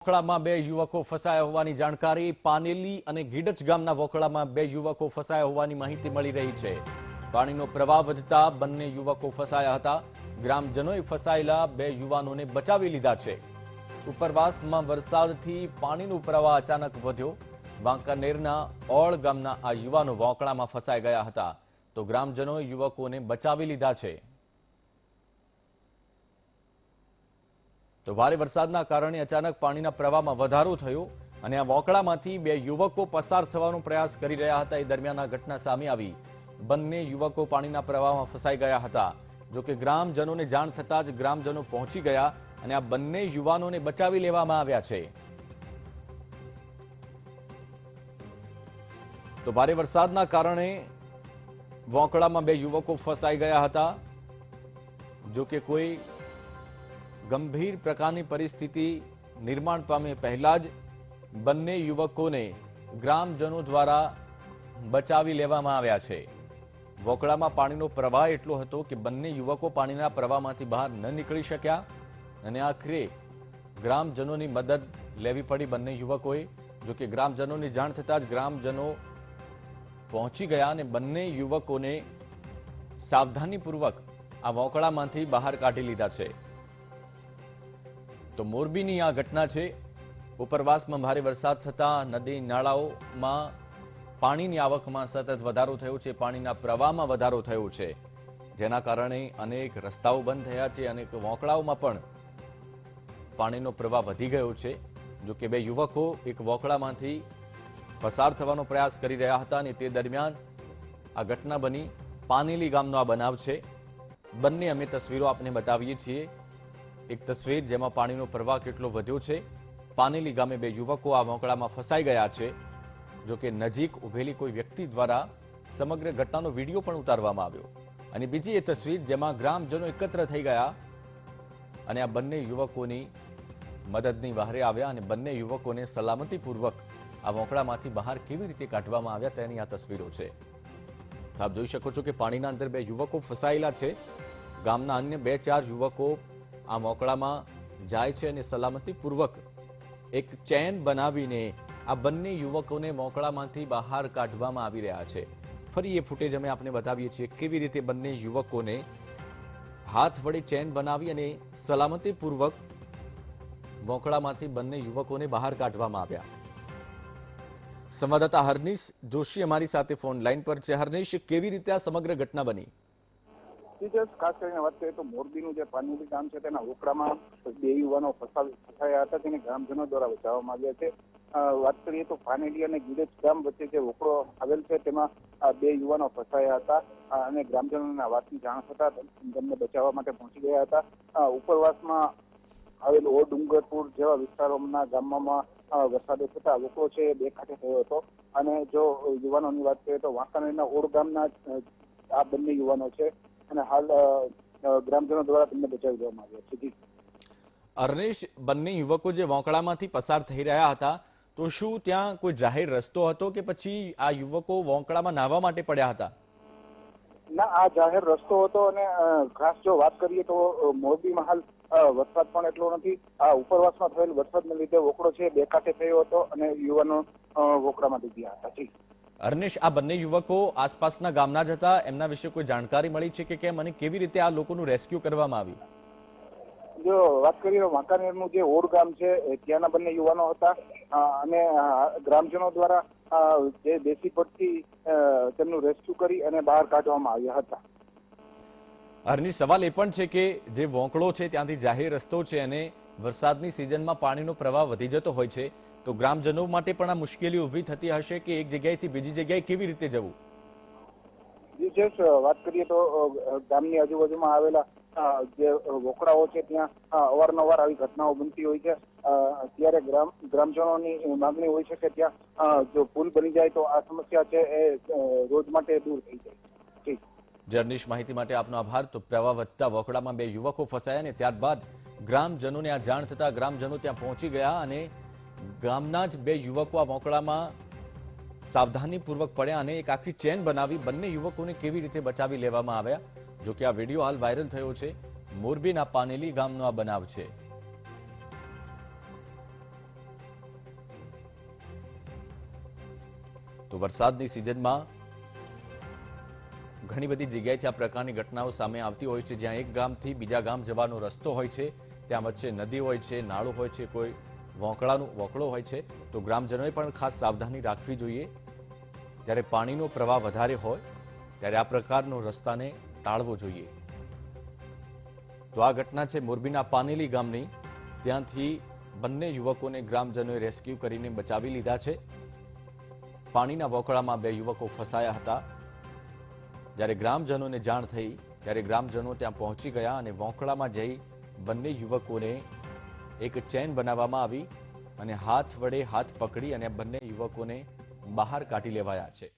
વોકળામાં બે યુવકો ફસાયા હોવાની જાણકારી, પાનેલી અને ગીડચ ગામના વોખળામાં બે યુવકો ફસાયા હોવાની માહિતી મળી રહી છે. પાણીનો પ્રવાહ વધતા બંને યુવકો ફસાયા હતા. ગ્રામજનોએ ફસાયેલા બે યુવાનોને બચાવી લીધા છે. ઉપરવાસમાં વરસાદથી પાણીનો પ્રવાહ અચાનક વધ્યો. વાંકાનેરના ઓળ ગામના આ યુવાનો વોકળામાં ફસાઈ ગયા હતા. તો ગ્રામજનોએ યુવકોને બચાવી લીધા છે. તો ભારે વરસાદના કારણે અચાનક પાણીના પ્રવાહમાં વધારો થયો અને આ વોકળામાંથી બે યુવકો પસાર થવાનો પ્રયાસ કરી રહ્યા હતા. એ દરમિયાન ઘટના સામે આવી. બંને યુવકો પાણીના પ્રવાહમાં ફસાઈ ગયા હતા. જોકે ગ્રામજનોને જાણ થતાં જ ગ્રામજનો પહોંચી ગયા અને આ બંને યુવાનોને બચાવી લેવામાં આવ્યા છે. તો ભારે વરસાદના કારણે વોકળામાં બે યુવકો ફસાઈ ગયા હતા. જો કે કોઈ ગંભીર પ્રકારની પરિસ્થિતિ નિર્માણ પામે પહેલા જ બંને યુવકોને ગ્રામજનો દ્વારા બચાવી લેવામાં આવ્યા છે. વોકળામાં પાણીનો પ્રવાહ એટલો હતો કે બંને યુવકો પાણીના પ્રવાહમાંથી બહાર ન નીકળી શક્યા અને આખરે ગ્રામજનોની મદદ લેવી પડી બંને યુવકોએ. જો કે ગ્રામજનોની જાણ થતાં જ ગ્રામજનો પહોંચી ગયા અને બંને યુવકોને સાવધાનીપૂર્વક આ વોકળામાંથી બહાર કાઢી લીધા છે. તો મોરબીની આ ઘટના છે. ઉપરવાસમાં ભારે વરસાદ થતા નદી નાળાઓમાં પાણીની આવકમાં સતત વધારો થયો છે. પાણીના પ્રવાહમાં વધારો થયો છે. જેના કારણે અનેક રસ્તાઓ બંધ થયા છે. અનેક વોકળાઓમાં પણ પાણીનો પ્રવાહ વધી ગયો છે. જો કે બે યુવકો એક વોકળામાંથી પસાર થવાનો પ્રયાસ કરી રહ્યા હતા અને તે દરમિયાન આ ઘટના બની. પાનેલી ગામનો આ બનાવ છે. બંને અમે તસવીરો આપને બતાવીએ છીએ. એક તસવીર જેમાં પાણીનો પ્રવાહ કેટલો વધ્યો છે? પાનેલી ગામે બે યુવકો આ મોકળામાં ફસાઈ ગયા છે. જો કે નજીક ઉભેલી કોઈ વ્યક્તિ દ્વારા સમગ્ર ઘટનાનો વીડિયો પણ ઉતારવામાં આવ્યો. અને બીજી એ તસવીર જેમાં ગ્રામજનો એકત્ર થઈ ગયા અને આ બંને યુવકોની મદદની વહારે આવ્યા અને બંને યુવકોને સલામતીપૂર્વક આ મોકળામાંથી બહાર કેવી રીતે કાઢવામાં આવ્યા તેની આ તસવીરો છે. આપ જોઈ શકો છો કે પાણીના અંદર બે યુવકો ફસાયેલા છે. ગામના અન્ય બે ચાર યુવકો આ મોકળામાં જાય છે અને સલામતીપૂર્વક એક ચેન બનાવીને આ બંને યુવકોને મોકળામાંથી બહાર કાઢવામાં આવી રહ્યા છે. ફરી એ ફૂટેજ અમે આપને બતાવીએ છીએ કેવી રીતે બંને યુવકોને હાથ વડે ચેન બનાવી અને સલામતીપૂર્વક મોકળામાંથી બંને યુવકોને બહાર કાઢવામાં આવ્યા. સંવાદદાતા હરનીશ જોશી અમારી સાથે ફોન લાઈન પર છે. હરનીશ, કેવી રીતે આ સમગ્ર ઘટના બની? ટીચર્સ ખાસ કરીને વાત કરીએ તો મોરબીનું જે પાનીલી ગામ છે, તેના ઓકડામાં બે યુવાનો ફસાયા હતા, તેને ગ્રામજનો દ્વારા બચાવવામાં આવ્યા છે. વાત કરીએ તો પાનેલી અને ગીડેજ ગામ વચ્ચે જે ઓકડો આવેલ છે, તેમાં બે યુવાનો ફસાયા હતા અને ગ્રામજનોના વાતની જાણ થતા તેમને બચાવવા માટે પહોંચી ગયા હતા. ઉપરવાસમાં આવેલ ઓ ડુંગરપુર જેવા વિસ્તારોના ગામમાં વરસાદ થતા ઓકડો છે બે કાંઠે થયો હતો. અને જો યુવાનોની વાત કરીએ તો વાંકાનેરના ઓડ ગામના આ બંને યુવાનો છે. અને હાલ ગ્રામજનો દ્વારા તેમને બચાવી દેવામાં આવ્યા છે. અર્નેશ બંને યુવકો જે વોંકળામાંથી પસાર થઈ રહ્યા હતા તો શું ત્યાં કોઈ જાહેર રસ્તો હતો કે પછી આ યુવકો વોંકળામાં નાહવા માટે પડ્યા હતા? ના આ જાહેર રસ્તો હતો અને ખાસ જો વાત કરીએ તો મોરબી મોરબીમાં હાલ વરસાદ પણ એટલો નથી. આ ઉપરવાસમાં થયેલ વરસાદને લીધે વોકડો છે બે કાંઠે થયો હતો અને યુવાનો અ, વોકડામાં ડૂબ્યા હતા. જી. અર્નેશ આ બંને યુવકો આસપાસના ગામના જ હતા. એમના વિશે કોઈ જાણકારી મળી છે કે કેમ અને કેવી રીતે આ લોકોનું રેસ્ક્યુ કરવામાં આવ્યું? જો વાત કરીએ વાંકાનેરનું જે ઓર ગામ છે ત્યાંના બંને યુવાનો હતા. અને ગ્રામજનો દ્વારા જે દેશી પટથી તેમનું રેસ્ક્યુ કરી અને બહાર કાઢવામાં આવ્યા હતા. અર્નિશ સવાલ એ પણ છે કે જે વોંકળો છે ત્યાંથી જાહેર રસ્તો છે અને વરસાદની સિઝનમાં પાણીનો પ્રવાહ વધી જતો હોય છે. તો ગ્રામજનો માટે પણ આ મુશ્કેલી ઊભી થતી હશે કે એક જગ્યાએથી બીજી જગ્યાએ કેવી રીતે જવું? વિશેષ વાત કરીએ તો ગામની આજુબાજુમાં આવેલા જે વોકડાઓ છે ત્યાં અવારનવાર આવી ઘટનાઓ બનતી હોય છે. ત્યારે ગ્રામ ગ્રામજનોની માંગણી હોય છે કે ત્યાં જો પુલ બની જાય તો આ સમસ્યા છે એ રોજ માટે દૂર થઈ જાય. ઠીક. જર્નિશ માહિતી માટે આપનો આભાર. તો પ્રવાહ વધતા વોકડામાં બે યુવકો ફસાયા અને ત્યારબાદ ગ્રામજનોને આ જાણ થતા ગ્રામજનો ત્યાં પહોંચી ગયા અને ગામના જ બે યુવકો આ મોકળામાં સાવધાનીપૂર્વક પડ્યા અને એક આખી ચેન બનાવી બંને યુવકોને કેવી રીતે બચાવી લેવામાં આવ્યા? જોકે આ વીડિયો હાલ વાયરલ થયો છે. મોરબીના પાનેલી ગામનો આ બનાવ છે. તો વરસાદની સિઝનમાં ઘણી બધી જગ્યાએથી આ પ્રકારની ઘટનાઓ સામે આવતી હોય છે. જ્યાં એક ગામથી બીજા ગામ જવાનો રસ્તો હોય છે. ત્યાં વચ્ચે નદી હોય છે, નાળું હોય છે, કોઈ વોંકળાનું વોકળો હોય છે, તો ગ્રામજનોએ પણ ખાસ સાવધાની રાખવી જોઈએ. ત્યારે પાણીનો પ્રવાહ વધારે હોય, ત્યારે આ પ્રકારનો રસ્તાને ટાળવો જોઈએ. તો આ ઘટના છે મોરબીના પાનેલી ગામની. ત્યાંથી બંને યુવકોને ગ્રામજનોએ રેસ્ક્યુ કરીને બચાવી લીધા છે. પાણીના વોકળામાં બે યુવકો ફસાયા હતા. જ્યારે ગ્રામજનોને જાણ થઈ, ત્યારે ગ્રામજનો ત્યાં પહોંચી ગયા અને વોંકળામાં જઈ બંને યુવકોને એક ચેન બનાવવામાં આવી અને હાથ વડે હાથ પકડી અને બંને યુવકોને બહાર કાઢી લેવાયા છે.